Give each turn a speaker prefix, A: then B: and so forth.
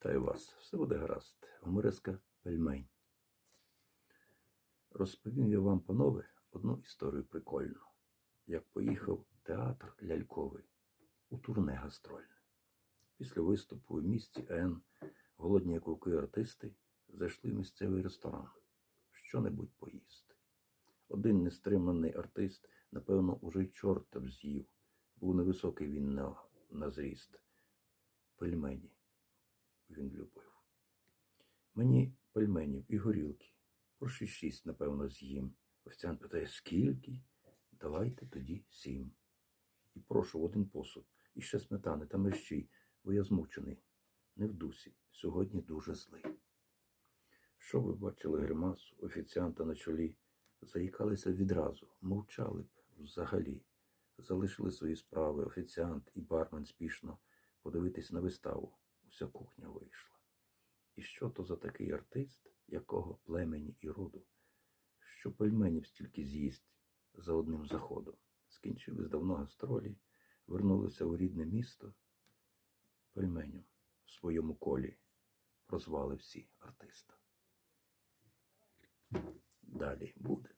A: Вітаю вас, все буде гаразд. Гумористка пельмень. Розповім я вам, панове, одну історію прикольну. Як поїхав театр ляльковий у турне гастрольне. Після виступу у місті Н голодні вовки артисти зайшли в місцевий ресторан. Що-небудь поїсти. Один нестриманий артист, напевно, уже й чорта б. Був невисокий він на, на зріст. Пельмені він любив. Мені пельменів і горілки. Прошу шість, напевно, з'їм. Офіціант питає, скільки? Давайте тоді сім. І прошу один посуд. І ще сметани та мерщій, бо я змучений. Не в дусі. Сьогодні дуже злий. Що ви бачили гримасу офіціанта на чолі? Заїкалися відразу, мовчали б взагалі. Залишили свої справи офіціант і бармен спішно подивитись на виставу. Уся кухня вийшла. І що то за такий артист, якого племені і роду, що пельменів стільки з'їсть за одним заходом. Скінчились давно гастролі, вернулися у рідне місто. Пельменю в своєму колі прозвали всі артиста. Далі буде.